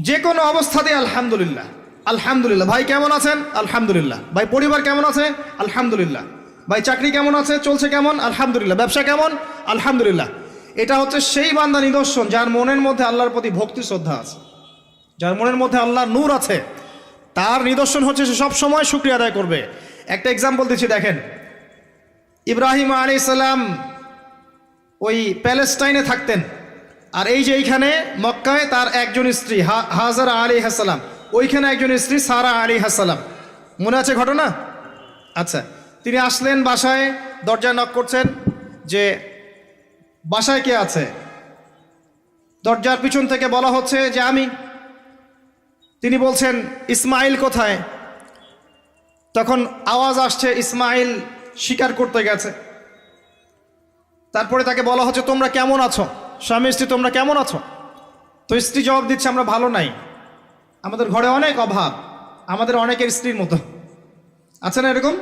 যে কোনো অবস্থাতে আলহামদুলিল্লাহ। আলহামদুলিল্লাহ। ভাই কেমন আছেন? আলহামদুলিল্লাহ। ভাই পরিবার কেমন আছে? আলহামদুলিল্লাহ। ভাই চাকরি কেমন আছে? চলছে কেমন? আলহামদুলিল্লাহ। ব্যবসা কেমন? আলহামদুলিল্লাহ। এটা হচ্ছে সেই বান্দা নিদর্শন যার মনের মধ্যে আল্লাহর প্রতি ভক্তি, শ্রদ্ধা আছে। যার মনের মধ্যে আল্লাহর নূর আছে। তার নিদর্শন হচ্ছে সে সব সময় শুক্রিয়া আদায় করবে। একটা এক্সাম্পল দিচ্ছি, দেখেন। ইব্রাহিম আলী সালাম ওই প্যালেস্টাইনে থাকতেন। আর এই যে এইখানে মক্কায় তার একজন স্ত্রী হাজারা আলী হাসালাম ওইখানে একজন স্ত্রী, সারা আলী হাসালাম মনে আছে ঘটনা? আচ্ছা তিনি আসলেন বাসায়, দরজায় নক করছেন যে, বাসায় কে আছে? দরজার পিছন থেকে বলা হচ্ছে যে, আমি। তিনি বলছেন, ইসমাইল কোথায়? তখন আওয়াজ আসছে, ইসমাইল শিকার করতে গেছে। তারপরে তাকে বলা হচ্ছে, তোমরা কেমন আছো? স্বামী, স্ত্রী, তোমরা কেমন আছো? তো স্ত্রী জবাব দিচ্ছে, আমরা ভালো নাই। আমাদের ঘরে অনেক অভাব। আমাদের অনেকের স্ত্রীর মতো। আছে না এরকম?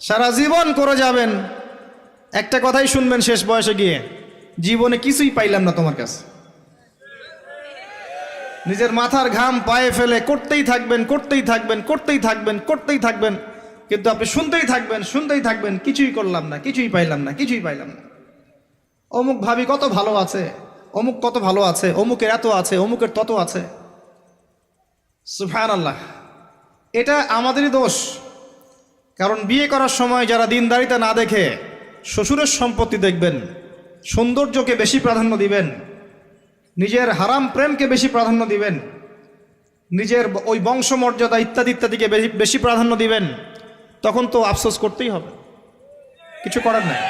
সারা জীবন করে যাবেন। একটা কথাই শুনবেন শেষ বয়সে গিয়ে, জীবনে কিছুই পাইলাম না তোমার কাছে। নিজের মাথার ঘাম পায়ে ফেলে করতেই থাকবেন করতেই থাকবেন করতেই থাকবেন করতেই থাকবেন। কিন্তু আপনি শুনতেই থাকবেন শুনতেই থাকবেন, কিছুই করলাম না, কিছুই পাইলাম না, কিছুই পাইলাম না। অমুক ভাবি কত ভালো আছে, অমুক কত ভালো আছে, অমুকের এত আছে, অমুকের তত আছে। সুফান আল্লাহ এটা আমাদেরই দোষ। কারণ বিয়ে করার সময় যারা দিনদারিতা না দেখে শ্বশুরের সম্পত্তি দেখবেন, সৌন্দর্যকে বেশি প্রাধান্য দিবেন, নিজের হারাম প্রেমকে বেশি প্রাধান্য দিবেন, নিজের ওই বংশমর্যাদা ইত্যাদি ইত্যাদিকে বেশি প্রাধান্য দিবেন, তখন তো আফসোস করতেই হবে। কিছু করার নাই।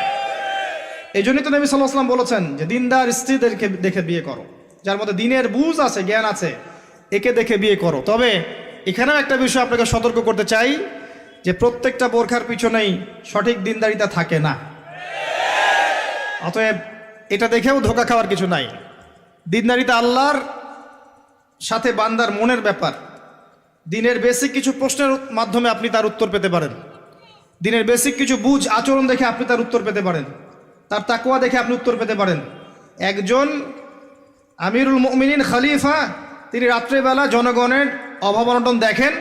এই জন্যই তো নবী সাল্লাহ বলেছেন যে, দিনদার স্ত্রীদেরকে দেখে বিয়ে করো। যার মধ্যে দিনের বুঝ আছে, জ্ঞান আছে, একে দেখে বিয়ে করো। তবে এখানেও একটা বিষয় আপনাকে সতর্ক করতে চাই, যে প্রত্যেকটা বোরখার পিছনেই সঠিক দিনদারিতা থাকে না। অতএব এটা দেখেও ধোকা খাওয়ার কিছু নাই। দিনদারিতা আল্লাহর সাথে বান্দার মনের ব্যাপার। দিনের বেসিক কিছু প্রশ্নের মাধ্যমে আপনি তার উত্তর পেতে পারেন। দিনের বেসিক কিছু বুঝ, আচরণ দেখে আপনি তার উত্তর পেতে পারেন। তার তাকুয়া দেখে আপনি উত্তর পেতে পারেন। একজন আমিরুল মুমিনিন খালিফা, তিনি রাত্রেবেলা জনগণের অভাব অনটন দেখেন।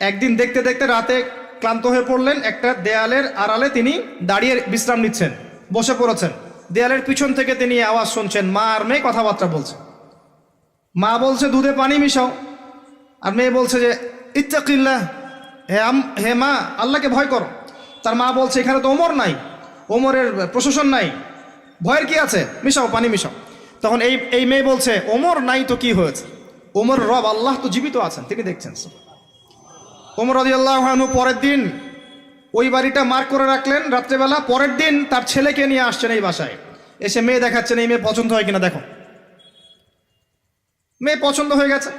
একদিন দেখতে দেখতে রাতে ক্লান্ত হয়ে পড়লেন, একটা দেয়ালের আড়ালে তিনি দাঁড়িয়ে বিশ্রাম নিচ্ছেন, বসে পড়েছেন। দেয়ালের পিছন থেকে তিনি আওয়াজ শুনছেন, মা আর মেয়ে কথাবার্তা বলছে। মা বলছে, দুধে পানি মিশাও। আর মেয়ে বলছে যে, ইত্তাকিল্লাহ, হে আম হে মা, আল্লাহকে ভয় করো। তার মা বলছে, এখানে তো ওমর নাই। ওমরের প্রশাসন নাই। ভয়ের কি আছে? মিশাও, পানি মিশাও। তখন এই এই মেয়ে বলছে, ওমর নাই তো কি হয়েছে? ওমর রব, আল্লাহ তো জীবিত আছেন, তিনি দেখছেন। ওমর রদি আল্লাহ পরের দিন ওই বাড়িটা মার্ক করে রাখলেন রাত্রেবেলা। পরের দিন তার ছেলেকে নিয়ে আসছেন এই বাসায়। এসে মেয়ে দেখাচ্ছেন, এই মেয়ে পছন্দ হয় কিনা দেখো। মেয়ে পছন্দ হয়ে গেছে।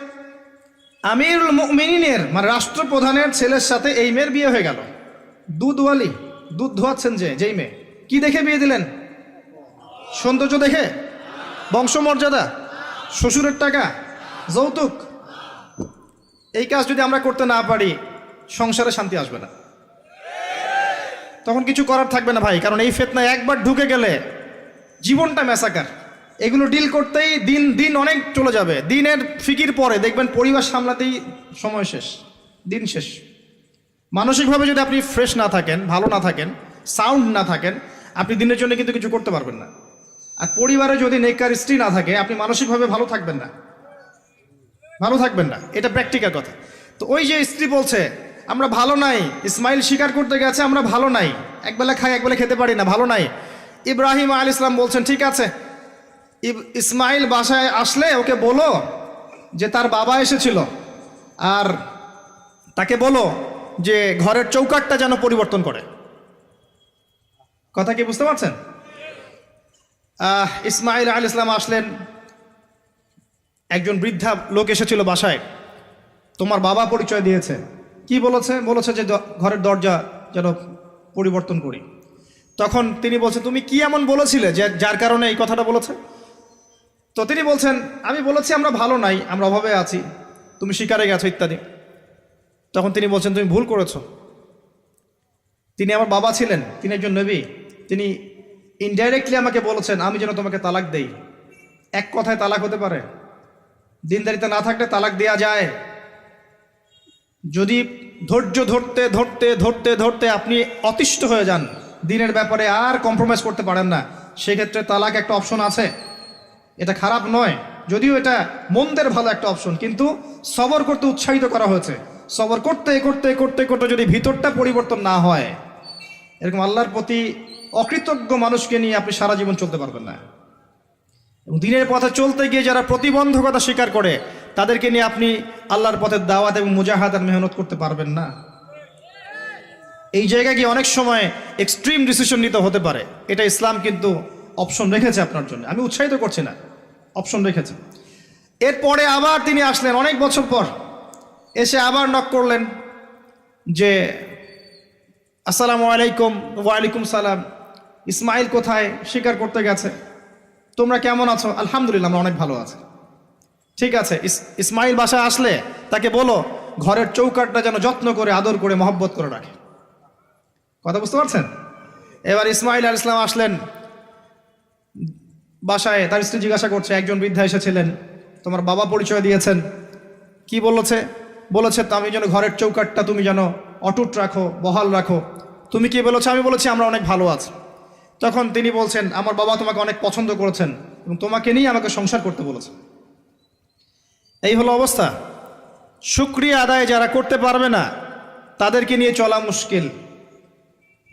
আমিরুল মুমিনিনের মানে রাষ্ট্রপ্রধানের ছেলের সাথে এই মেয়ের বিয়ে হয়ে গেল। দুধওয়ালি। দুধ ধোয়াচ্ছেন যে, যেই মেয়ে। কি দেখে বিয়ে দিলেন? সৌন্দর্য দেখে? বংশমর্যাদা? শ্বশুরের টাকা? যৌতুক? এই কাজ যদি আমরা করতে না পারি, সংসারে শান্তি আসবে না। তখন কিছু করার থাকবে না ভাই, কারণ এই ফেতনায় একবার ঢুকে গেলে জীবনটা মেসাকার এগুলো ডিল করতেই দিন দিন অনেক চলে যাবে। দিনের ফিকির পরে দেখবেন পরিবার সামলাতেই সময় শেষ, দিন শেষ। মানসিকভাবে যদি আপনি ফ্রেশ না থাকেন, ভালো না থাকেন সাউন্ড না থাকেন, আপনি দিনের জন্য কিন্তু কিছু করতে পারবেন না। আর পরিবারে যদি নেকার স্ত্রী না থাকে, আপনি মানসিকভাবে ভালো থাকবেন না। ভালো থাকবেন না। এটা প্র্যাকটিক্যাল কথা। তো ওই যে স্ত্রী বলছে, আমরা ভালো নাই ইসমাইল স্বীকার করতে গেছে, আমরা ভালো নাই। একবেলা খাই, একবেলা খেতে পারি না, ভালো নাই। ইব্রাহিম আল ইসলাম বলছেন, ঠিক আছে। ইসমাইল বাসায় আসলে ওকে বলো যে তার বাবা এসেছিল। আর তাকে বলো যে ঘরের চৌকাটটা যেন পরিবর্তন করে। কথা কি বুঝতে পারছেন? ইসমাইল আল ইসলাম আসলেন, একজন বৃদ্ধা লোক এসেছিল বাসায়। তোমার বাবা পরিচয় দিয়েছে। কি বলেছে? বলেছে যে ঘরের দরজা যেন পরিবর্তন করি। তখন তিনি বলছেন তুমি কি এমন বলেছিলে যে, যার কারণে এই কথাটা বলেছে? তো তিনি বলছেন, আমি বলেছি আমরা ভালো নাই, আমরা অভাবে আছি। তুমি শিকারে গেছো, ইত্যাদি। তখন তিনি বলছেন, তুমি ভুল করেছ। তিনি আমার বাবা ছিলেন, তিনি একজন নবী। তিনি ইনডাইরেক্টলি আমাকে বলেছেন, আমি যেন তোমাকে তালাক দেই। এক কথায় তালাক হতে পারে। দিনদারিতে না থাকলে তালাক দেয়া যায়। যদি ধৈর্য ধরতে ধরতে ধরতে ধরতে আপনি অতিষ্ঠ হয়ে যান, দিনের ব্যাপারে আর কম্প্রোমাইজ করতে পারেন না। সেক্ষেত্রে তালাক একটা অপশন আছে। এটা খারাপ নয়। যদিও এটা মন্দের ভালো একটা অপশন কিন্তু সবর করতে উৎসাহিত করা হয়েছে। সবর করতে করতে করতে করতে যদি ভিতরটা পরিবর্তন না হয়, এরকম আল্লাহর প্রতি অকৃতজ্ঞ মানুষকে নিয়ে আপনি সারা জীবন চলতে পারবেন না। এবং দিনের পথে চলতে গিয়ে যারা প্রতিবন্ধকতা স্বীকার করে, তাদেরকে নিয়ে আপনি আল্লাহর পথে দাওয়াত এবং মুজাহাদার মেহনত করতে পারবেন না। এই জায়গায় গিয়ে অনেক সময় এক্সট্রিম ডিসিশন নিতে হতে পারে। এটা ইসলাম কিন্তু অপশন রেখেছে আপনার জন্য। আমি উৎসাহিত করছি না অপশন রেখেছে। এরপরে আবার তিনি আসলেন, অনেক বছর পর। এসে আবার নক করলেন যে, আসসালামু আলাইকুম, ওয়ালাইকুম সালাম। ইসমাইল কোথায়? স্বীকার করতে গেছে। তোমরা কেমন আছো? আলহামদুলিল্লাহ, আমরা অনেক ভালো আছি। ঠিক আছে ইসমাইল বাসায় আসলে তাকে বলো, ঘরের চৌকাটটা যেন যত্ন করে, আদর করে, মহব্বত করে রাখে। কথা বুঝতে পারছেন? এবার ইসমাইল আল ইসলাম আসলেন। বাসায় তার স্ত্রী জিজ্ঞাসা করছে, একজন বৃদ্ধা এসেছিলেন, তোমার বাবা পরিচয় দিয়েছেন। কি বলেছে বলেছে আমি যেন ঘরের চৌকাটটা তুমি যেন অটুট রাখো, বহাল রাখো। তুমি কি? বলেছ, আমি বলেছি, আমরা অনেক ভালো আছি। তখন তিনি বলছেন, আমার বাবা তোমাকে অনেক পছন্দ করেছেন এবং তোমাকে নিয়ে আমাকে সংসার করতে বলেছে। এই হলো অবস্থা। শুক্রিয়া আদায় যারা করতে পারবে না, তাদেরকে নিয়ে চলা মুশকিল।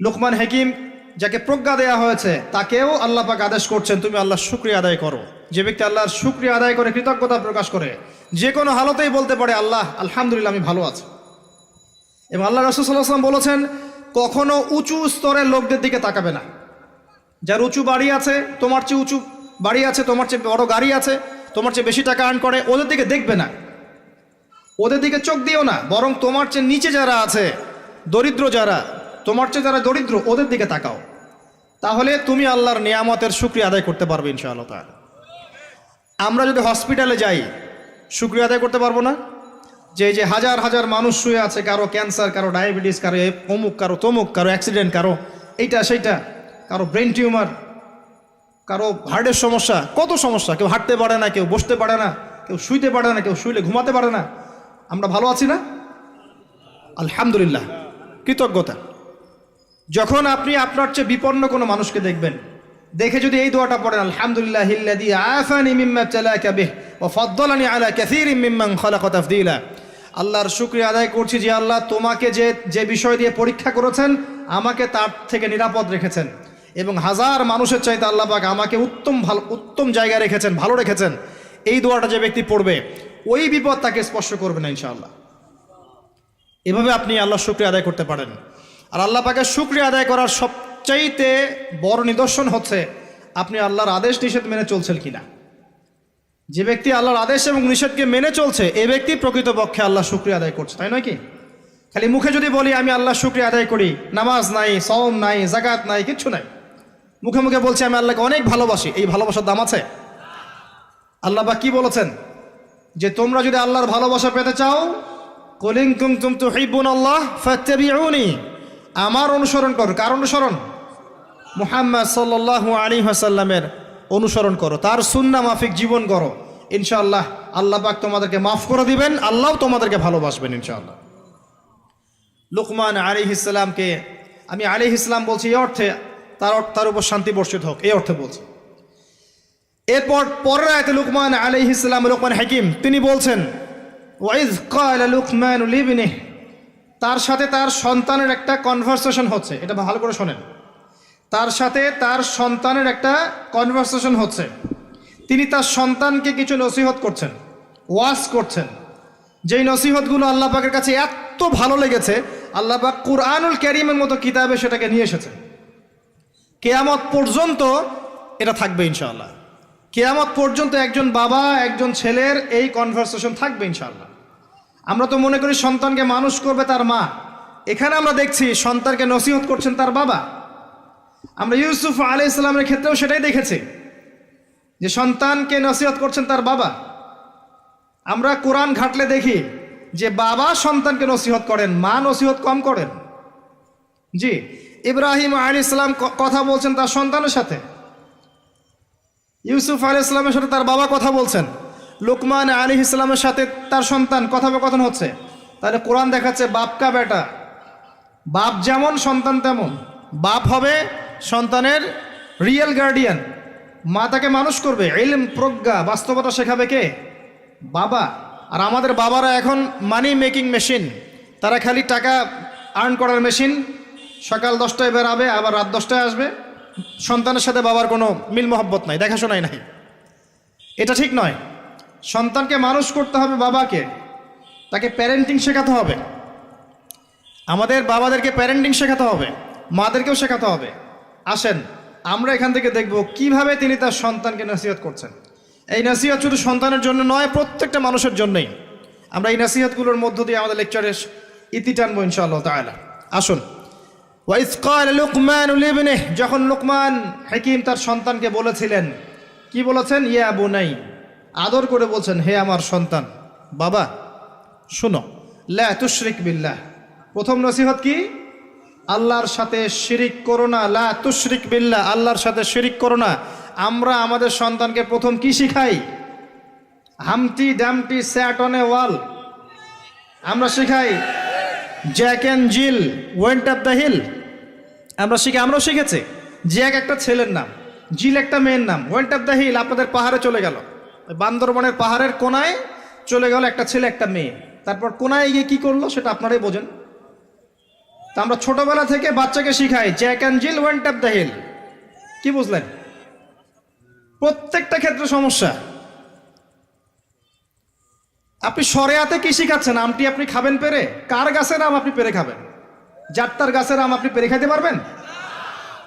লোকমান হাকিম যাকে প্রজ্ঞা দেয়া হয়েছে, তাকেও আল্লাহ পাক আদেশ করছেন, তুমি আল্লাহ শুক্রিয়া আদায় করো। যে ব্যক্তি আল্লাহর শুক্রিয়া আদায় করে কৃতজ্ঞতা প্রকাশ করে, যে কোনো হালতেই বলতে পারে, আল্লাহ, আলহামদুলিল্লাহ, আমি ভালো আছি। এবং আল্লাহ রসুল্লাহাম বলেছেন, কখনো উঁচু স্তরের লোকদের দিকে তাকাবে না। যার উঁচু বাড়ি আছে, তোমার চেয়ে উঁচু বাড়ি আছে, তোমার চেয়ে বড় গাড়ি আছে, তোমার চেয়ে বেশি টাকা আর্ন করে, ওদের দিকে দেখবে না। ওদের দিকে চোখ দিও না, বরং তোমার চেয়ে নিচে যারা আছে, দরিদ্র যারা তোমার চেয়ে যারা দরিদ্র, ওদের দিকে তাকাও। তাহলে তুমি আল্লাহর নিয়ামতের শুক্রিয়া আদায় করতে পারবে ইনশাআল্লাহ তাআলা। আমরা যদি হসপিটালে যাই, শুক্রিয়া আদায় করতে পারব না? যে যে হাজার হাজার মানুষ শুয়ে আছে, কারও ক্যান্সার, কারও ডায়াবেটিস, কারও অমুক, কারও তমুক, কারও অ্যাক্সিডেন্ট, কারও এইটা, সেইটা, কারও ব্রেন টিউমার, কারও হার্টের সমস্যা, কত সমস্যা? কেউ হাঁটতে পারে না, কেউ বসতে পারে না, কেউ শুইতে পারে না, কেউ শুইলে ঘুমাতে পারে না। আমরা ভালো আছি না? আলহামদুলিল্লাহ। কৃতজ্ঞতা। যখন আপনি আপনার চেয়ে বিপন্ন কোনো মানুষকে দেখবেন, দেখে যদি এই দোয়াটা পড়েন, আলহামদুলিল্লাহ হিল্লাযী আফানি মিম্মা ইবতালাকা বিহ ওয়া ফাদ্দালানি আলা কাসীরিম মিম্মান খালাকা তাফদীলা। আল্লাহর শুকরিয়া আদায় করছি যে আল্লাহ তোমাকে যে যে বিষয় দিয়ে পরীক্ষা করেছেন, আমাকে তার থেকে নিরাপদ রেখেছেন। এবং হাজার মানুষের চাইতে আল্লাহ পাক আমাকে উত্তম ভালো, উত্তম জায়গায় রেখেছেন, ভালো রেখেছেন। এই দোয়াটা যে ব্যক্তি পড়বে, ওই বিপদ তাকে স্পর্শ করবে না ইনশাআল্লাহ। এভাবে আপনি আল্লাহ শুক্রিয়া আদায় করতে পারেন। আর আল্লাহ পাকে শুক্রিয়া আদায় করার সবচাইতে বড় নিদর্শন হচ্ছে, আপনি আল্লাহর আদেশ নিষেধ মেনে চলছেন কিনা? যে ব্যক্তি আল্লাহর আদেশ এবং নিষেধকে মেনে চলছে, এ ব্যক্তি প্রকৃতপক্ষে আল্লাহ শুক্রিয়া আদায় করছে, তাই নয় কি? খালি মুখে যদি বলি, আমি আল্লাহ শুক্রিয়া আদায় করি, নামাজ নাই সওম নাই জাকাত নাই, কিচ্ছু নাই। মুখে মুখে বলছি, আমি আল্লাহকে অনেক ভালোবাসি। এই ভালোবাসার দাম আছে? আল্লাহ বা কি বলেছেন? যে তোমরা যদি আল্লাহর ভালোবাসা পেতে চাও, কলিং কুম তুম তো হিবুন আল্লাহ ফাত্তাবিউনি। আমার অনুসরণ করো। কার অনুসরণ? মুহাম্মদ সাল্লাল্লাহু আলী হাসাল্লামের অনুসরণ করো। তার সুন্না মাফিক জীবন করো। ইনশাআল্লাহ আল্লাহ পাক তোমাদেরকে মাফ করে দিবেন আল্লাহও তোমাদেরকে ভালোবাসবেন ইনশাআল্লাহ। লুকমান আলী ইসলামকে আমি আলী ইসলাম বলছি, এই অর্থে তার তার উপর শান্তি বর্ষিত হোক, এই অর্থে বলছি। এরপর পরের আয়তে লুকমান আলী ইসলাম লুকমান হাকিম, তিনি বলছেন ওয়াইজ কাল লুকমান লিবিনে তার সাথে তার সন্তানের একটা কনভারসেশন হচ্ছে। এটা ভালো করে শোনেন। তার সাথে তার সন্তানের একটা কনভারসেশন হচ্ছে। তিনি তার সন্তানকে কিছু নসিহত করছেন, ওয়াজ করছেন। যেই নসিহতগুলো আল্লাহ পাকের কাছে এত ভালো লেগেছে, আল্লাহ পাক কুরআনুল ক্যারিমের মতো কিতাবে সেটাকে নিয়ে এসেছেন। কেয়ামত পর্যন্ত এটা থাকবে ইনশাআল্লাহ। কেয়ামত পর্যন্ত একজন বাবা, একজন ছেলের এই কনভারসেশন থাকবে ইনশাআল্লাহ। আমরা তো মনে করি সন্তানকে মানুষ করবে তার মা। এখানে আমরা দেখছি সন্তানকে নসিহত করছেন তার বাবা। আমরা ইউসুফ আলি ইসলামের ক্ষেত্রেও সেটাই দেখেছি যে সন্তানকে নসিহত করছেন তার বাবা। আমরা কোরআন ঘাটলে দেখি যে বাবা সন্তানকে নসিহত করেন, মা নসিহত কম করেন। জি, ইব্রাহিম আলী ইসলাম কথা বলছেন তার সন্তানের সাথে। ইউসুফ আলী ইসলামের সাথে তার বাবা কথা বলছেন। লোকমান আলী ইসলামের সাথে তার সন্তান কথোপকথন হচ্ছে। তাহলে কোরআন দেখাচ্ছে বাপকা বেটা? বাপ যেমন, সন্তান তেমন। বাপ হবে সন্তানের রিয়েল গার্ডিয়ান মা তাকে মানুষ করবে এলম প্রজ্ঞা, বাস্তবতা শেখাবে কে? বাবা। আর আমাদের বাবারা এখন মানি মেকিং মেশিন তারা খালি টাকা আর্ন করার মেশিন সকাল দশটায় বেরাবে, আবার রাত দশটায় আসবে। সন্তানের সাথে বাবার কোনো মিল মহব্বত নাই, দেখাশোনাই নাই। এটা ঠিক নয়। সন্তানকে মানুষ করতে হবে বাবাকে। তাকে প্যারেন্টিং শেখাতে হবে। আমাদের বাবাদেরকে প্যারেন্টিং শেখাতে হবে, মাদেরকেও শেখাতে হবে। আসেন, আমরা এখান থেকে দেখব কীভাবে তিনি তার সন্তানকে নসিহত করছেন। এই নসিহত শুধু সন্তানের জন্য নয়, প্রত্যেকটা মানুষের জন্যই। আমরা এই নসিহতগুলোর মধ্য দিয়ে আমাদের লেকচারের ইতি টানবো ইনশাআল্লাহ তাআলা। আসুন। ওয়াইস ক্বাল লুকমান যখন লুকমান হাকিম তার সন্তানকে বলেছিলেন, কি বলেছেন? ইয়া বুনাই। আদর করে বলছেন, হে আমার সন্তান, বাবা, শুনো তুশরিক বিল্লাহ। প্রথম নসিহত কি? আল্লাহর সাথে শিরিক করো না, লা তুশরিক বিল্লাহ, আল্লাহর সাথে শিরিক করো না। আমরা আমাদের সন্তানকে প্রথম কি শিখাই? Humpty, Dumpty, sat on a wall. আমরা শিখাই, Jack and Jill, went of the hill. আমরা শিখে, আমরাও শিখেছি। জ্যাক একটা ছেলের নাম, জিল একটা মেয়ের নাম, ওয়েন্ট অফ দ্য হিল, আপনাদের পাহাড়ে চলে গেল। বান্দরবনের পাহাড়ের কোনায় চলে গেল একটা ছেলে, একটা মেয়ে। তারপর কোনায় গিয়ে কি করল সেটা আপনারাই বোঝেন। তা আমরা ছোটবেলা থেকে বাচ্চাকে শিখাই Jack and Jill went of the hill কি বুঝলেন? প্রত্যেকটা ক্ষেত্রে সমস্যা। আপনি সরেয়াতে কি শিখাচ্ছেন? আমটি আপনি খাবেন পেরে? কার গাছের আম আপনি পেরে খাবেন? যাত্রার গাছের আম আপনি পেরে খাইতে পারবেন?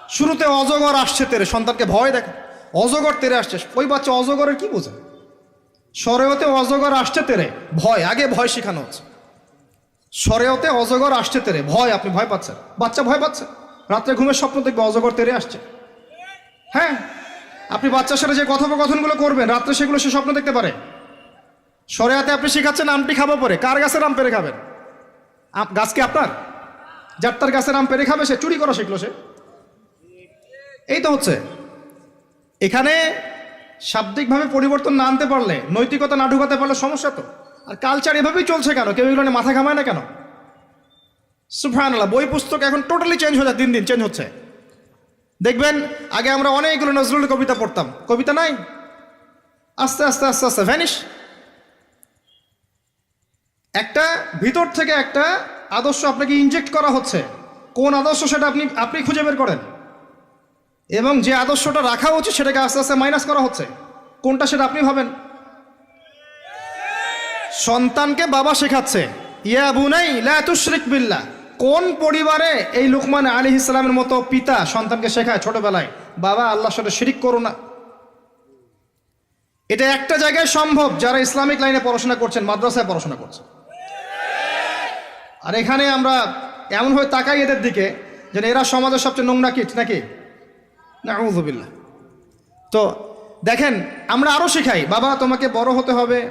শুরুতে অজগর আসছে তেরে, সন্তানকে ভয় দেখে অজগর তেরে আসছে। ওই বাচ্চা অজগরের কি বোঝে? সরেওতে অজগর আসছে তেরে, ভয়, আগে ভয় শেখানো হচ্ছে। সরেওতে অজগর আসছে তেরে, ভয়, আপনি ভয় পাচ্ছেন। বাচ্চা ভয় পাচ্ছে। রাত্রে ঘুমের স্বপ্ন দেখবে অজগর তেরে আসছে। হ্যাঁ আপনি বাচ্চার সাথে যে কথোপকথনগুলো করবেন, রাত্রে সেগুলো সে স্বপ্ন দেখতে পারে। সরেয়াতে আপনি শেখাচ্ছেন, আমটি খাব পরে। কার গাছের আম পেরে খাবেন? গাছ কি আপনার? যার তার গাছের আম পেরে খাবে সে? চুরি করা শিখলো সে? এই তো হচ্ছে। এখানে শাব্দিকভাবে পরিবর্তন না আনতে পারলে, নৈতিকতা না ঢুকাতে পারলে সমস্যা তো। আর কালচার এভাবেই চলছে কেন? কেউ এগুলো মাথা ঘামায় না কেন? সুফানাল্লাহ বই পুস্তক এখন টোটালি চেঞ্জ হয়ে যায়, দিন দিন চেঞ্জ হচ্ছে। দেখবেন, আগে আমরা অনেকগুলো নজরুল কবিতা পড়তাম। কবিতা নাই? আস্তে আস্তে আস্তে আস্তে ভ্যানিশ একটা, ভিতর থেকে একটা আদর্শ আপনাকে ইনজেক্ট করা হচ্ছে। কোন আদর্শ সেটা আপনি আপনি খুঁজে বের করেন। এবং যে আদর্শটা রাখা উচিত সেটাকে আস্তে আস্তে মাইনাস করা হচ্ছে। কোনটা সেটা আপনি ভাবেন? সন্তানকে বাবা শেখাচ্ছে। ইয়া বুনাই, লা তুশরিক বিল্লাহ। কোন পরিবারে এই লুকমান আলী ইসলামের মতো পিতা সন্তানকে শেখায় ছোটবেলায়? বাবা, আল্লাহর সাথে শিরিক করো না। এটা একটা জায়গায় সম্ভব যারা ইসলামিক লাইনে পড়াশোনা করছেন, মাদ্রাসায় পড়াশোনা করছেন। আর এখানে আমরা এমনভাবে তাকাই এদের দিকে যেন এরা সমাজের সবচেয়ে নোংরা কিট, নাকি? নাউজুবিল্লাহ তো দেখেন, আমরা আরও শেখাই, বাবা তোমাকে বড় হতে হবে,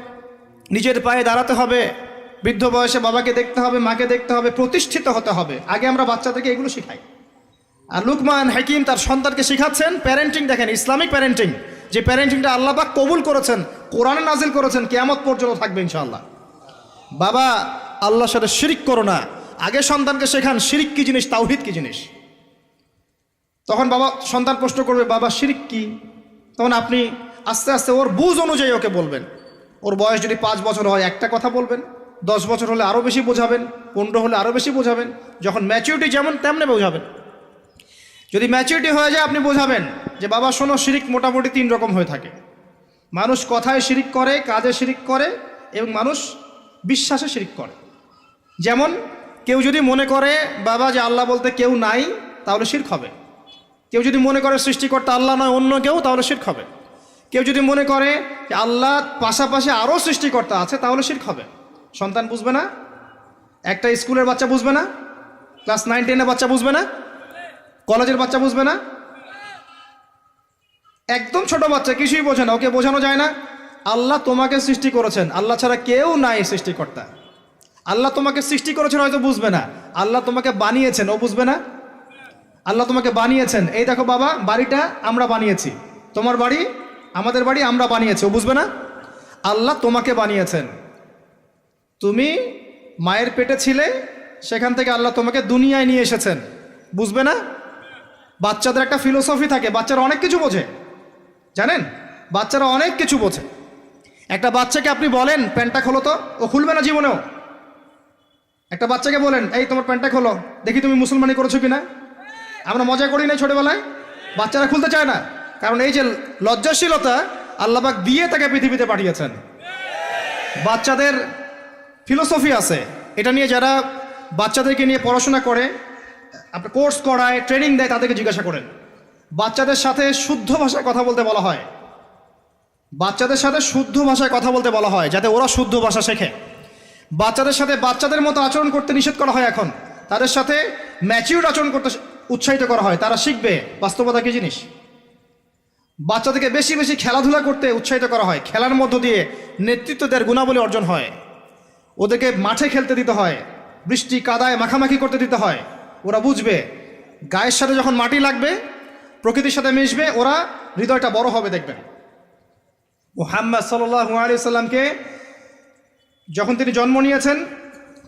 নিজের পায়ে দাঁড়াতে হবে, বৃদ্ধ বয়সে বাবাকে দেখতে হবে, মাকে দেখতে হবে, প্রতিষ্ঠিত হতে হবে। আগে আমরা বাচ্চাদেরকে এগুলো শেখাই। আর লুকমান হাকিম তার সন্তানকে শেখাচ্ছেন প্যারেন্টিং দেখেন, ইসলামিক প্যারেন্টিং যে প্যারেন্টিংটা আল্লাহ পাক কবুল করেছেন, কোরআনে নাজিল করেছেন, কেয়ামত পর্যন্ত থাকবে ইনশাআল্লাহ। বাবা, আল্লাহর সাথে শিরিক করো না। আগে সন্তানকে শেখান, শিরিক কি জিনিস, তাওহিদ কি জিনিস? তখন বাবা সন্তান প্রশ্ন করবে, বাবা, শিরিক কি? তখন আপনি আস্তে আস্তে ওর বুঝ অনুযায়ী ওকে বলবেন। ওর বয়স যদি পাঁচ বছর হয়, একটা কথা বলবেন। দশ বছর হলে আরও বেশি বোঝাবেন, পনেরো হলে আরও বেশি বোঝাবেন। যখন ম্যাচিউরিটি যেমন তেমনি বোঝাবেন। যদি ম্যাচিউরিটি হয়ে যায়, আপনি বোঝাবেন যে, বাবা, শোনো, শিরিক মোটামুটি তিন রকম হয়ে থাকে। মানুষ কথায় শিরিক করে, কাজে শিরিক করে এবং মানুষ বিশ্বাসে শিরিক করে। যেমন কেউ যদি মনে করে, বাবা, যে আল্লাহ বলতে কেউ নাই, তাহলে শির্ক হবে। কেউ যদি মনে করে সৃষ্টিকর্তা আল্লাহ নয়, অন্য কেউ, তাহলে শির্ক হবে। কেউ যদি মনে করে যে আল্লাহ পাশাপাশি আরও সৃষ্টিকর্তা আছে, তাহলে শির্ক হবে। সন্তান বুঝবে না? একটা স্কুলের বাচ্চা বুঝবে না? ক্লাস নাইন, টেনের বাচ্চা বুঝবে না? কলেজের বাচ্চা বুঝবে না? একদম ছোট বাচ্চা, কিছুই বোঝে না, ওকে বোঝানো যায় না। আল্লাহ তোমাকে সৃষ্টি করেছেন, আল্লাহ ছাড়া কেউ নাই সৃষ্টিকর্তা। আল্লাহ তোমাকে সৃষ্টি করেছেন, হয়তো বুঝবে না। আল্লাহ তোমাকে বানিয়েছেন, ও বুঝবে না? আল্লাহ তোমাকে বানিয়েছেন। এই দেখো বাবা, বাড়িটা আমরা বানিয়েছি। তোমার বাড়ি? আমাদের বাড়ি আমরা বানিয়েছি। ও বুঝবে না? আল্লাহ তোমাকে বানিয়েছেন। তুমি মায়ের পেটে ছিলে, সেখান থেকে আল্লাহ তোমাকে দুনিয়ায় নিয়ে এসেছেন। বুঝবে না? বাচ্চাদের একটা ফিলোসফি থাকে, বাচ্চারা অনেক কিছু বোঝে। জানেন? বাচ্চারা অনেক কিছু বোঝে। একটা বাচ্চাকে আপনি বলেন, প্যান্টটা খোলো তো। ও খুলবে না জীবনেও। একটা বাচ্চাকে বলেন, এই তোমার প্যান্টটা খোলো। দেখি তুমি মুসলমানি করেছ কিনা? আমরা মজা করি না ছোটবেলায়। বাচ্চারা খুলতে চায় না। কারণ এই যে লজ্জাশীলতা আল্লাহবাক দিয়ে তাকে পৃথিবীতে পাঠিয়েছেন। বাচ্চাদের ফিলোসফি আছে। এটা নিয়ে যারা বাচ্চাদেরকে নিয়ে পড়াশোনা করে, আপনার কোর্স করায়, ট্রেনিং দেয়, তাদেরকে জিজ্ঞাসা করেন। বাচ্চাদের সাথে শুদ্ধ ভাষায় কথা বলতে বলা হয়। বাচ্চাদের সাথে শুদ্ধ ভাষায় কথা বলতে বলা হয়, যাতে ওরা শুদ্ধ ভাষা শেখে। বাচ্চাদের সাথে বাচ্চাদের মতো আচরণ করতে নিষেধ করা হয় এখন। তাদের সাথে ম্যাচিউর আচরণ করতে উৎসাহিত করা হয়, তারা শিখবে বাস্তবতা কি জিনিস? বাচ্চাদেরকে বেশি বেশি খেলাধুলা করতে উৎসাহিত করা হয়, খেলার মধ্য দিয়ে নেতৃত্ব দেওয়ার গুণাবলী অর্জন হয়। ওদেরকে মাঠে খেলতে দিতে হয়, বৃষ্টি, কাদায় মাখামাখি করতে দিতে হয়। ওরা বুঝবে, গায়ের সাথে যখন মাটি লাগবে, প্রকৃতির সাথে মিশবে, ওরা হৃদয়টা বড় হবে, দেখবেন। মুহাম্মদ সাল্লাহ আলি সাল্লামকে যখন তিনি জন্ম নিয়েছেন,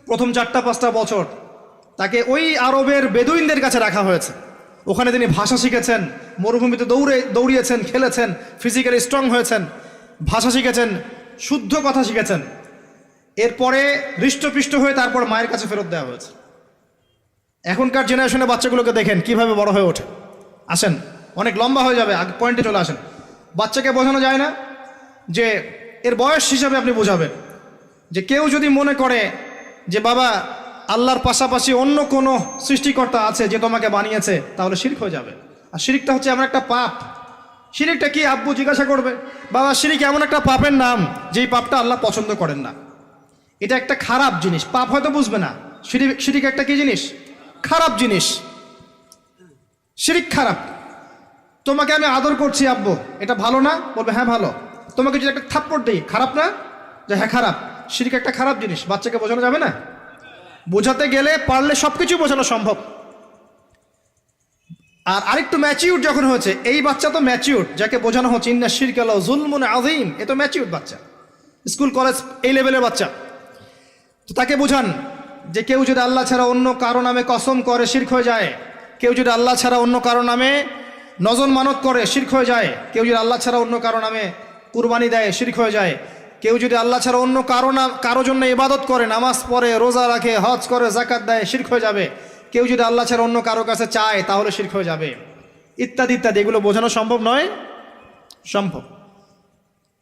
প্রথম চারটা পাঁচটা বছর তাকে ওই আরবের বেদুইনদের কাছে রাখা হয়েছে। ওখানে তিনি ভাষা শিখেছেন, মরুভূমিতে দৌড়ে, দৌড়িয়েছেন, খেলেছেন ফিজিক্যালি স্ট্রং হয়েছেন, ভাষা শিখেছেন, শুদ্ধ কথা শিখেছেন। এরপরে হৃষ্টপৃষ্ট হয়ে তারপর মায়ের কাছে ফেরত দেওয়া হয়েছে। এখনকার জেনারেশনে বাচ্চাগুলোকে দেখেন, কীভাবে বড় হয়ে ওঠে। আসেন, অনেক লম্বা হয়ে যাবে, আগ পয়েন্টে চলে আসেন। বাচ্চাকে বোঝানো যায় না যে এর বয়স হিসাবে আপনি বোঝাবেন। যে কেউ যদি মনে করে যে, বাবা আল্লাহর পাশাপাশি অন্য কোনো সৃষ্টিকর্তা আছে যে তোমাকে বানিয়েছে, তাহলে শিরিক হয়ে যাবে। আর শিরিকটা হচ্ছে এমন একটা পাপ। শিরিকটা কি আব্বু জিজ্ঞাসা করবে, বাবা, শিরিক এমন একটা পাপের নাম, যেই পাপটা আল্লাহ পছন্দ করেন না। এটা একটা খারাপ জিনিস। পাপ হয়তো বুঝবে না। শিরিক শিরিক একটা কি জিনিস? খারাপ জিনিস। শিরিক খারাপ। তোমাকে আমি আদর করছি, আব্বু। এটা ভালো না? বলবে হ্যাঁ ভালো। তোমাকে যদি একটা থাপ্পড় দিই, খারাপ না? যে হ্যাঁ খারাপ। শিরিক একটা খারাপ জিনিস। বাচ্চাকে বোঝানো যাবে না? বোঝাতে গেলে পারলে সব কিছু বোঝানো সম্ভব। আর আরেকটু ম্যাচিউর যখন হয়েছে, এই বাচ্চা তো ম্যাচিউর যাকে বোঝানো হচ্ছে, ইন্না শিরকাল জুলমুন আজিম এ তো ম্যাচিউর বাচ্চা। স্কুল, কলেজ, এই লেভেলের বাচ্চা। তো তাকে বোঝান যে কেউ যদি আল্লাহ ছাড়া অন্য কারও নামে কসম করে শির্ক হয়ে যায়, কেউ যদি আল্লাহ ছাড়া অন্য কারও নামে নজন মানত করে শির্ক হয়ে যায়, কেউ যদি আল্লাহ ছাড়া অন্য কারও নামে কুরবানি দেয়, শির্ক হয়ে যায় কেউ যদি আল্লাহ ছাড়া অন্য কারও না কারও জন্য ইবাদত করে, নামাজ পড়ে, রোজা রাখে, হজ করে জাকাত দেয়, শির্ক হয়ে যাবে। কেউ যদি আল্লাহ ছাড়া অন্য কারও কাছে চায়, তাহলে শির্ক হয়ে যাবে। ইত্যাদি ইত্যাদি, এগুলো বোঝানো সম্ভব নয়? সম্ভব।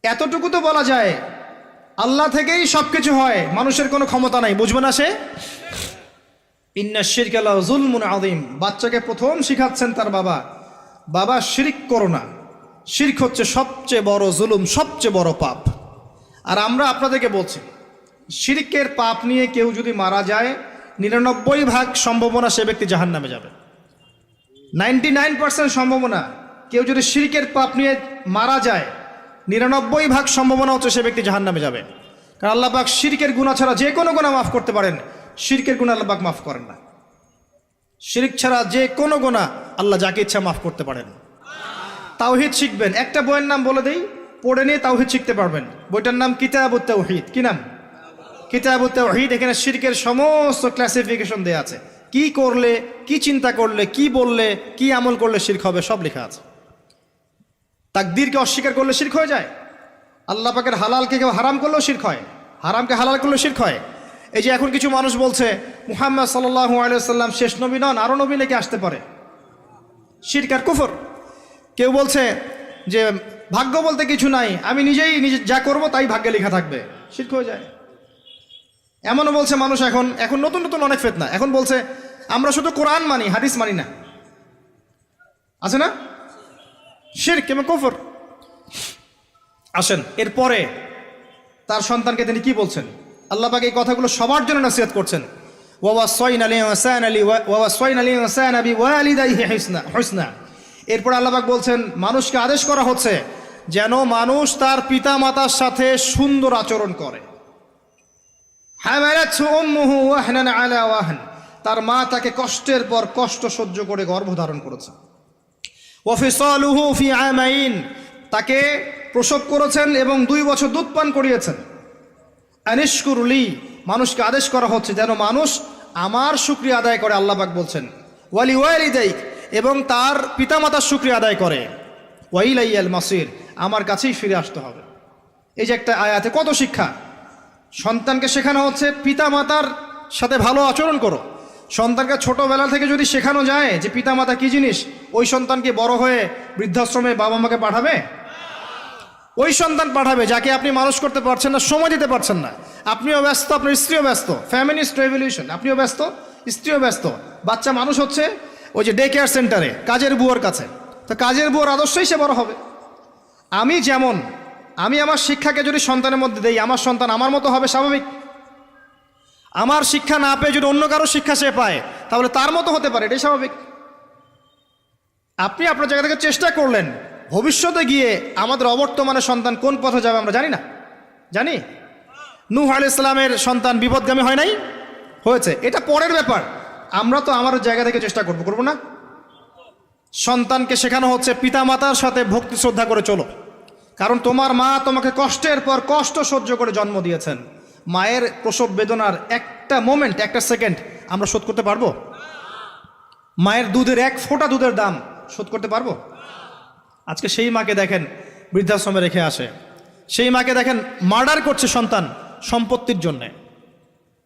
এতটুকু তো বলা যায়, আল্লাহ থেকেই সব কিছু হয়, মানুষের কোনো ক্ষমতা নাই, বুঝবে না সে? ইন্না শিরকালা জুলমুন আদিম বাচ্চাকে প্রথম শিখাচ্ছেন তার বাবা বাবা, শিরিক করো না। শির্ক হচ্ছে সবচেয়ে বড় জুলুম, সবচেয়ে বড় পাপ। আর আমরা আপনাদেরকে বলছি, শিরিকের পাপ নিয়ে কেউ যদি মারা যায়, নিরানব্বই ভাগ সম্ভাবনা সে ব্যক্তি জাহান নামে যাবে। নাইনটি নাইন পার্সেন্ট সম্ভাবনা, কেউ যদি শিরিকের পাপ নিয়ে মারা যায়, নিরানব্বই ভাগ সম্ভাবনা হচ্ছে সে ব্যক্তি জাহান নামে যাবে। কারণ আল্লাহ পাক শিরিকের গুণা ছাড়া যে কোনো গুণা মাফ করতে পারেন, শিরকের গুণা আল্লাহ পাক মাফ করেন না। শিরিক ছাড়া যে কোনো গুণা আল্লাহ যাকে ইচ্ছা মাফ করতে পারেন। তাওহিদ শিখবেন। একটা বইয়ের নাম বলে দেই পড়ে নিয়ে তাওহিদ শিখতে পারবেন। বইটার নাম কিতাবুত তাওহিদ। কি নাম? কিতাবুত তাওহিদ, এখানে শিরকের সমস্ত ক্লাসিফিকেশন দেয়া আছে। কি করলে, কি চিন্তা করলে, কি বললে, কি আমল করলে শির্ক হবে, সব লেখা আছে। তাকদিরকে অস্বীকার করলে শির্ক হয়ে যায়। আল্লাহ পাকের হালালকে কেউ হারাম করলেও শির্ক হয়। হারামকে হালাল করলেও শির্ক হয়। এই যে এখন কিছু মানুষ বলছে, মুহাম্মদ সাল্লাহ আলিয়াল্লাম শেষ নবী নন আরও নবী নাকি আসতে পারে। শির্ক আর কুফর। কেউ বলছে যে ভাগ্য বলতে কিছু নাই। আমি নিজেই নিজে যা করব তাই ভাগ্যে লেখা থাকবে। শির্ক হয়ে যায়। এমনও বলছে মানুষ এখন এখন নতুন নতুন অনেক ফেতনা। এখন বলছে, আমরা শুধু কোরআন মানি, হাদিস মানি না। আছে না? শির কেমন কফর। আসেন, এরপরে তার সন্তানকে তিনি কি বলছেন? আল্লাহ পাক এই কথাগুলো সবার জন্য নসিহত করছেন। ওয়াবা সয়ন আলী হাসান আলী ওয়াবা সয়ন আলী হাসান আবি ওয়ালিদাইহি হুসনা হুসনা। এরপর আল্লাহবাক বলছেন, মানুষকে আদেশ করা হচ্ছে যেন মানুষ তার পিতা মাতার সাথে সুন্দর আচরণ করে। তার মা তাকে কষ্টের পর কষ্ট সহ্য করে গর্ভধারণ করেছে। ফি তাকে প্রসব করেছেন এবং দুই বছর দুধ পান করিয়েছেন। আনিশকুরলি মানুষকে আদেশ করা হচ্ছে যেন মানুষ আমার শুক্রিয়া আদায় করে আল্লাহবাক বলছেন। ওয়ালি ওয়ালিদাই এবং তার পিতামাতার শুক্রিয়া আদায় করে। ওয়াইলাইয়াল মাসির, আমার কাছেই ফিরে আসতে হবে। এই যে একটা আয়াতে কত শিক্ষা। সন্তানকে শেখানো হচ্ছে, পিতামাতার সাথে ভালো আচরণ করো। সন্তানকে ছোটোবেলা থেকে যদি শেখানো যায় যে পিতামাতা কি জিনিস, ওই সন্তানকে বড় হয়ে বৃদ্ধাশ্রমে বাবা মাকে পাঠাবে? ওই সন্তান পাঠাবে, যাকে আপনি মানুষ করতে পারছেন না, সময় দিতে পারছেন না। আপনিও ব্যস্ত, আপনার স্ত্রীও ব্যস্ত। ফ্যামিলিস্ট রেভলিউশন আপনিও ব্যস্ত, স্ত্রীও ব্যস্ত। বাচ্চা মানুষ হচ্ছে ওই যে ডে কেয়ার সেন্টারে কাজের বুয়োর কাছে। তো কাজের বুয়োর আদর্শই সে বড় হবে। আমি যেমন, আমি আমার শিক্ষাকে যদি সন্তানের মধ্যে দেই, আমার সন্তান আমার মতো হবে স্বাভাবিক। আমার শিক্ষা না পেয়ে যদি অন্য কারও শিক্ষা সে পায়, তাহলে তার মতো হতে পারে, এটাই স্বাভাবিক। আপনি আপনার জায়গা থেকে চেষ্টা করলেন, ভবিষ্যতে গিয়ে আমাদের অবর্তমানে সন্তান কোন পথে যাবে আমরা জানি না। জানি? নূহ আল ইসলামের সন্তান বিপদগামী হয় নাই? হয়েছে। এটা পরের ব্যাপার। আমরা তো আমার জায়গা থেকে চেষ্টা করব করব না। সন্তানকে শেখানো হচ্ছে, পিতামাতার সাথে ভক্তি শ্রদ্ধা করে চলো। কারণ তোমার মা তোমাকে কষ্টের পর কষ্ট সহ্য করে জন্ম দিয়েছেন। মায়ের প্রসব বেদনার একটা মোমেন্ট একটা সেকেন্ড আমরা শোধ করতে পারব? মায়ের দুধের এক ফোঁটা দুধের দাম শোধ করতে পারব? আজকে সেই মাকে দেখেন, বৃদ্ধাশ্রমে রেখে আসে। সেই মাকে দেখেন মার্ডার করছে সন্তান সম্পত্তির জন্যে।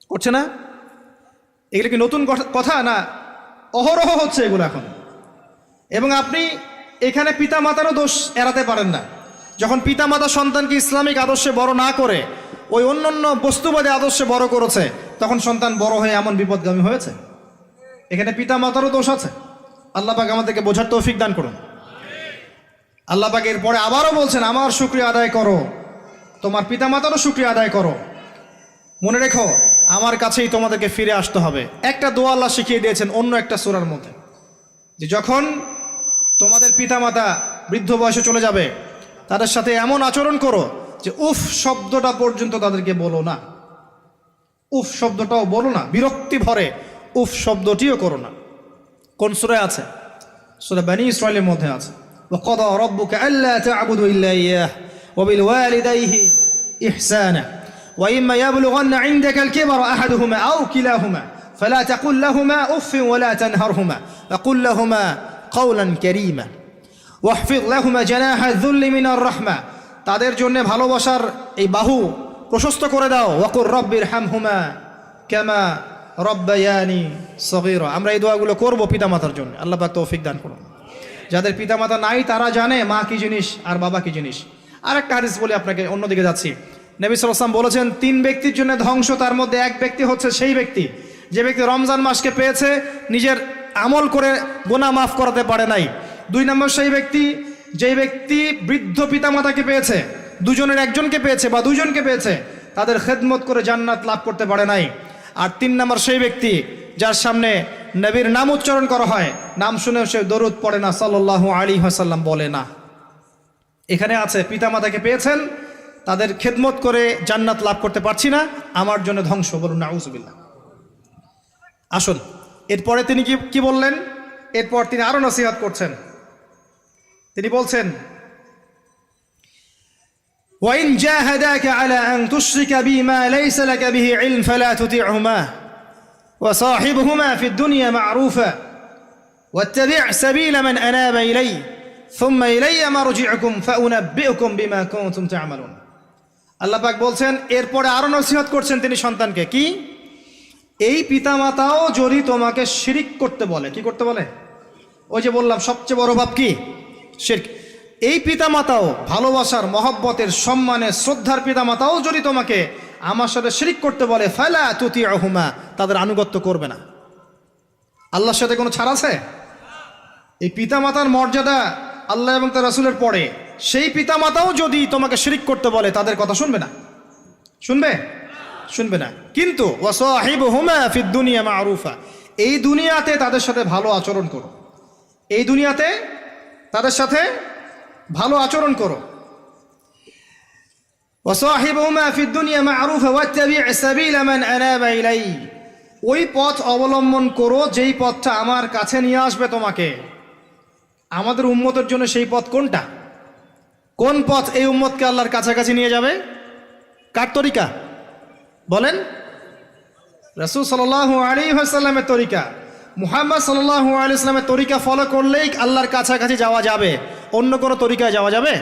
করছে না? এগুলো কি নতুন কথা- না অহরহ হচ্ছে এগুলো এখন? এবং আপনি এখানে পিতা মাতারও দোষ এড়াতে পারেন না। যখন পিতামাতা সন্তানকে ইসলামিক আদর্শে বড় না করে, ওই অন্য অন্য বস্তুবাদী আদর্শে বড় করেছে, তখন সন্তান বড় হয়ে এমন বিপদগামী হয়েছে? এখানে পিতা মাতারও দোষ আছে। আল্লাহ পাক আমাদেরকে বোঝার তৌফিক দান করুন। আল্লাহ পাক এরপরে আবারও বলছেন, আমার শুক্রিয়া আদায় করো। তোমার পিতা মাতারও শুক্রিয়া আদায় করো। মনে রেখো আমার কাছেই তোমাদেরকে ফিরে আসতে হবে একটা দোয়া আল্লাহ শিখিয়ে দিয়েছেন অন্য একটা সুরার মধ্যে যে যখন তোমাদের পিতামাতা বৃদ্ধ বয়সে চলে যাবে তাদের সাথে এমন আচরণ করো যে উফ শব্দটা পর্যন্ত তাদেরকে বলো না উফ শব্দটাও বলো না বিরক্তি ভরে উফ শব্দটিও করো না কোন সুরায় আছে সুরা বানি ইসরায়েলের মধ্যে আছে وقضى ربك ألا تعبدوا إلا إياه وبالوالديه إحسانا وإما يبلغن عندك الكبر أحدهما أو كلاهما فلا تقل لهما أف ولا تنهرهما وقل لهما قولا كريما واحفظ لهما جناح الذل من الرحمة তাদের জন্য ভালোবাসার এই বাহু প্রশস্ত করে দাও ওয়াকুর রব্বির হামহুমা কেমা রব্বায়ানি সগীরা আমরা এই দোয়াগুলো করবো পিতামাতার জন্য আল্লাহ পাক তৌফিক দান করুন যাদের পিতামাতা নাই তারা জানে মা কি জিনিস আর বাবা কি জিনিস আর একটা হাদিস বলে আপনাকে অন্যদিকে যাচ্ছি নবী সালাম বলেছেন, তিন ব্যক্তির জন্য ধ্বংস, তার মধ্যে এক ব্যক্তি হচ্ছে সেই ব্যক্তি। যে ব্যক্তি রমজান মাসকে পেয়েছে, নিজের আমল করে গোনা মাফ করাতে পারে নাই। দুই নম্বর সেই ব্যক্তি, যেই ব্যক্তি বৃদ্ধ পিতামাতাকে পেয়েছে, দুজনের একজনকে পেয়েছে বা দুজনকে পেয়েছে, তাদের খেদমত করে জান্নাত লাভ করতে পারে নাই। আর তিন নম্বর সেই ব্যক্তি, যার সামনে নবীর নাম উচ্চারণ করা হয়, নাম শুনেও সে দরুদ পড়ে না সাল্লাহ আলী হাসাল্লাম বলে না। এখানে আছে, পিতামাতাকে পেয়েছেন তাদের খেদমত করে জান্নাত লাভ করতে পারছি না আমার জন্য ধ্বংস বলুন না আউজবিল্লা আসুন এরপরে তিনি কি কি বললেন এরপর তিনি আরো নসিহাত করছেন তিনি বলছেন وإن جاهداك على أن تشرك بي ما ليس لك به علم فلا تطيعهما وصاحبهما في الدنيا معروفا واتبع سبيل من أناب إلي ثم إلي مرجعكم فأنبئكم بما كنتم تعملون আল্লাহ পাক বলছেন, এরপরে আরও নসিহত করছেন তিনি সন্তানকে। কি? এই পিতামাতাও যদি তোমাকে শিরিক করতে বলে। কি করতে বলে? ওই যে বললাম, সবচেয়ে বড় ভাব কি? শিরক। এই পিতামাতাও ভালোবাসার, মহব্বতের সম্মানে শ্রদ্ধার পিতামাতাও যদি তোমাকে আমার সাথে শিরিক করতে বলে, ফালা তুতি আহুমা তাদের আনুগত্য করবে না। আল্লাহর সাথে কোনো ছাড় আছে? এই পিতামাতার মর্যাদা আল্লাহ এবং তার রাসুলের পরে। সেই পিতামাতাও যদি তোমাকে শিরিক করতে বলে, তাদের কথা শুনবে না? শুনবে? শুনবে না। কিন্তু ওয়াসাহিবহুমা ফিদ দুনিয়া মারুফা, এই দুনিয়াতে তাদের সাথে ভালো আচরণ করো। এই দুনিয়াতে তাদের সাথে ভালো আচরণ করো। ওয়াসাহিবহুমা ফিদ দুনিয়া মারুফা ওয়াত্তাবি' সাবিলা মান আনাবা ইলাই ওই পথ অবলম্বন করো, যেই পথটা আমার কাছে নিয়ে আসবে তোমাকে। আমাদের উন্মতের জন্য সেই পথ কোনটা? কোন পথ এই উম্মতকে আল্লাহর কাছাকাছি নিয়ে যাবে? কার তরিকা? বলেন। রসুল সাল্লাহ আলী সাল্লামের তরিকা। মুহাম্মদ সাল্লাহ আলী তরিকা ফলো করলেই আল্লাহর কাছাকাছি যাওয়া যাবে। অন্য কোনো তরিকায় যাওয়া যাবে?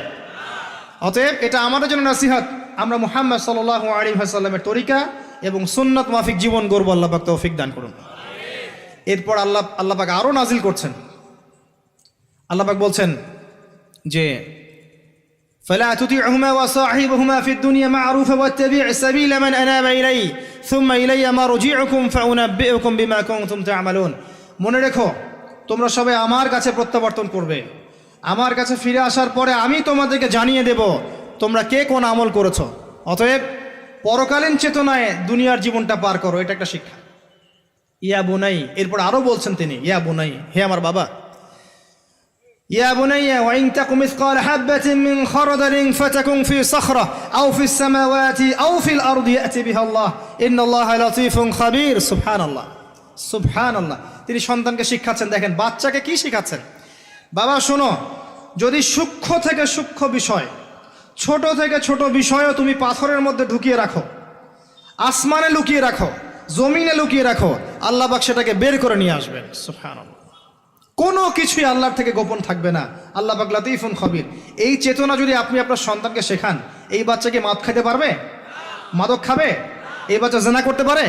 অতএব এটা আমাদের জন্য নসিহত। আমরা মুহাম্মদ সাল্লাহ আলী সাল্লামের তরিকা এবং সুন্নত মাফিক জীবন গর্ব আল্লাহ পাক তৌফিক দান করুন। এরপর আল্লাহ আল্লাহ পাক আরও নাজিল করছেন। আল্লাহ পাক বলছেন যে فلا تطيعهما وصاحبهما في الدنيا معروفا واتبع سبيل من أناب إلي ثم إلي مرجعكم فأنبئكم بما كنتم تعملون মনে রেখো তোমরা সবাই আমার কাছে প্রত্যাবর্তন করবে আমার কাছে ফিরে আসার পরে আমি তোমাদেরকে জানিয়ে দেব তোমরা কে কোন আমল করেছো অতএব পরকালীন চেতনায় দুনিয়ার জীবনটা পার করো এটা একটা শিক্ষা ইয়া বুনাই এরপর আরও বলছেন তিনি ইয়া বুনাই হে আমার বাবা يا بني وإن تك مثقال حبة من خردل فتكن في صخرة أو في السماوات أو في الأرض يأتي بها الله إن الله لطيف خبير سبحان الله سبحان الله তিনি সন্তানকে শিক্ষাচ্ছেন দেখেন বাচ্চাকে কি শিখাচ্ছেন বাবা শোনো যদি সূক্ষ্ম থেকে সূক্ষ্ম বিষয় ছোট থেকে ছোট বিষয়ও তুমি পাথরের মধ্যে ঢুকিয়ে রাখো আসমানে লুকিয়ে রাখো জমিনে লুকিয়ে রাখো আল্লাহ পাক সেটাকে বের করে নিয়ে আসবেন সুবহানাল্লাহ কোনো কিছুই আল্লাহর থেকে গোপন থাকবে না। আল্লাহ পাক লাতিফুন খবির। এই চেতনা যদি আপনি আপনার সন্তানকে শেখান, এই বাচ্চাকে মাদ খাইতে পারবে? মাদক খাবে? এই বাচ্চা জেনা করতে পারে?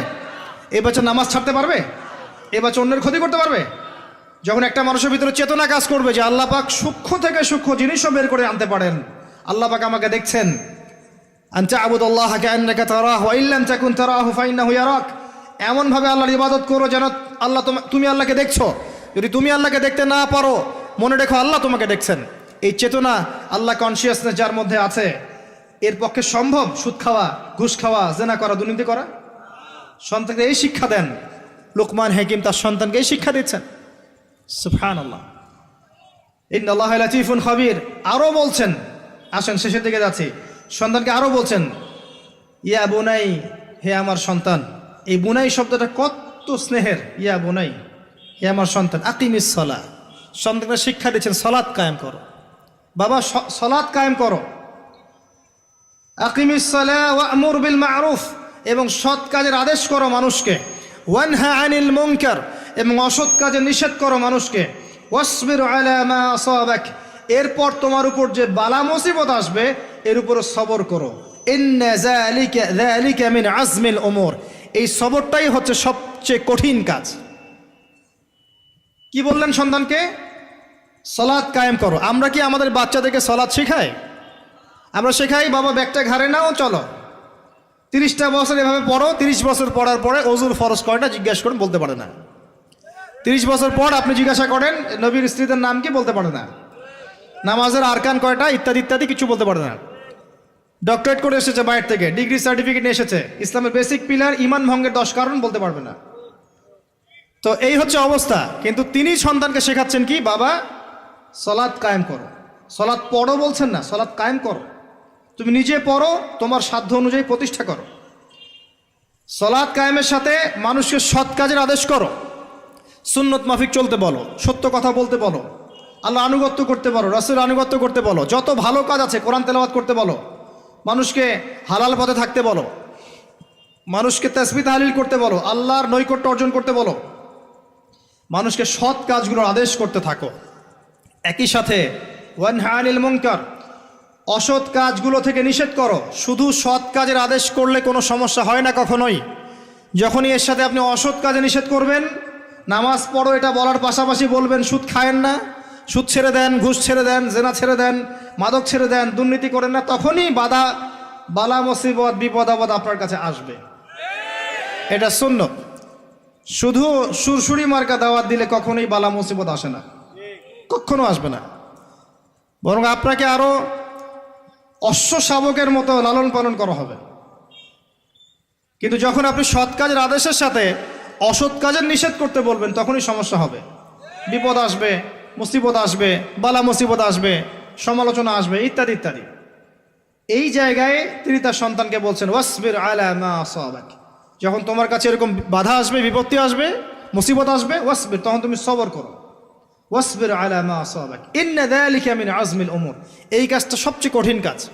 এই বাচ্চা নামাজ ছাড়তে পারবে? এই বাচ্চা অন্যের ক্ষতি করতে পারবে? যখন একটা মানুষের ভিতরে চেতনা কাজ করবে যে আল্লাহ পাক সূক্ষ্ম থেকে সূক্ষ্ম জিনিসও বের করে আনতে পারেন। আল্লাহ পাক আমাকে দেখছেন। আনতা আবুদুল্লাহ কান্নাকা তারাহু ইল্লাম তাকুন তারাহু, ফাইন্নাহু ইয়ারাক। এমন ভাবে আল্লাহর ইবাদত করো যেন আল্লাহ তুমি আল্লাহকে দেখছ। যদি তুমি আল্লাহকে দেখতে না পারো, মনে রেখো আল্লাহ তোমাকে দেখছেন। এই চেতনা আল্লাহ কনসিয়াসনেস যার মধ্যে আছে, এর পক্ষে সম্ভব সুদ খাওয়া, ঘুষ খাওয়া, জেনা করা, দুর্নীতি করা? সন্তানকে এই শিক্ষা দেন। লোকমান হাকিম তার সন্তানকে এই শিক্ষা দিচ্ছেন। সুফহান আল্লাহ ইন্দাল্লাহ লাতিফুন খবির। আরও বলছেন, আসেন শেষের দিকে যাচ্ছি। সন্তানকে আরও বলছেন, ইয়া বোনাই, হে আমার সন্তান। এই বুনাই শব্দটা কত স্নেহের, ইয়া বুনাই। হে আমার সন্তান, আকিমিস সলা সন্তানকে শিক্ষা দিচ্ছেন সলাৎ কায়েম করো। বাবা সলাৎ কায়েম করো। আকিমিস সলা ওয়ামুর বিল মারুফ এবং সৎ কাজের আদেশ করো মানুষকে। ওয়ানহা আনিল মুনকার এবং অসৎ কাজে নিষেধ করো মানুষকে। ওয়াসবির আলা মা আসাবাক। এরপর তোমার উপর যে বালা মুসিবত আসবে, এর উপর সবর করো। ইন্না মিন আজমিল উমুর। এই সবরটাই হচ্ছে সবচেয়ে কঠিন কাজ। কি বললেন সন্তানকে? সলাদ কায়েম করো। আমরা কি আমাদের বাচ্চাদেরকে সলাদ শেখাই? আমরা শেখাই, বাবা ব্যাগটা ঘাড়ে নাও, চলো। তিরিশটা বছর এভাবে পড়ো, তিরিশ বছর পড়ার পরে অজুর ফরজ কয়টা জিজ্ঞাসা করেন, বলতে পারে না। তিরিশ বছর পর আপনি জিজ্ঞাসা করেন, নবীর স্ত্রীদের নাম কি, বলতে পারে না। নামাজের আরকান কয়টা, ইত্যাদি ইত্যাদি, কিছু বলতে পারে না। ডক্টরেট করে এসেছে বাইরে থেকে, ডিগ্রি সার্টিফিকেট নিয়ে এসেছে। ইসলামের বেসিক পিলার ইমান ভঙ্গের দশ কারণ বলতে পারবে না। তো এই হচ্ছে অবস্থা। কিন্তু তিনি সন্তানকে শেখাচ্ছেন কি? বাবা, সলাৎ কায়েম করো। সলাৎ পড়ো বলছেন না, সলাৎ কায়েম করো। তুমি নিজে পড়ো, তোমার সাধ্য অনুযায়ী প্রতিষ্ঠা করো। সলাৎ কায়েমের সাথে মানুষকে সৎ কাজের আদেশ করো। সুন্নত মাফিক চলতে বলো, সত্য কথা বলতে বলো আল্লাহ আনুগত্য করতে বলো রসুল আনুগত্য করতে বলো, যত ভালো কাজ আছে, কোরআন তেলাওয়াত করতে বলো, মানুষকে হালাল পথে থাকতে বলো, মানুষকে তসবি তাহলিল করতে বলো, আল্লাহর নৈকট্য অর্জন করতে বলো মানুষকে সৎ কাজগুলোর আদেশ করতে থাকো। একই সাথে ওয়ান হানিল মুনকার, অসৎ কাজগুলো থেকে নিষেধ করো। শুধু সৎ কাজের আদেশ করলে কোনো সমস্যা হয় না কখনোই। যখনই এর সাথে আপনি অসৎ কাজে নিষেধ করবেন, নামাজ পড়ো এটা বলার পাশাপাশি বলবেন, সুদ খায়েন না। সুদ ছেড়ে দেন, ঘুষ ছেড়ে দেন, জেনা ছেড়ে দেন, মাদক ছেড়ে দেন, দুর্নীতি করেন না, তখনই বাধা, বালা, মুসিবত, বিপদ, আপদ আপনার কাছে আসবে। এটা শূন্য শুধু সুরসুরি মার্কা দাওয়াত দিলে কখনোই বালা মুসিবত আসে না। কখনো আসবে না। বরং আপনাকে আরও অশ্ব শাবকের মতো লালন পালন করা হবে। কিন্তু যখন আপনি সৎ কাজের আদেশের সাথে অসৎ কাজের নিষেধ করতে বলবেন, তখনই সমস্যা হবে। বিপদ আসবে, মুসিবত আসবে, বালা মুসিবত আসবে, সমালোচনা আসবে, ইত্যাদি ইত্যাদি। এই জায়গায় তিনি তার সন্তানকে বলছেন, ওয়াসবির আলা মা আসাবাক। যখন তোমার কাছে এরকম বাধা আসবে, বিপত্তি আসবে, মুসিবত আসবে, ওয়াসবির, তখন তুমি সবর করো। ওয়াসবির আলা মা আসাবাক। ইন্না যালিকা মিন আজমিল ওমর এই কাজটা সবচেয়ে কঠিন কাজ।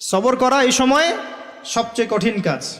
সবর করা এই সময়ে সবচেয়ে কঠিন কাজ।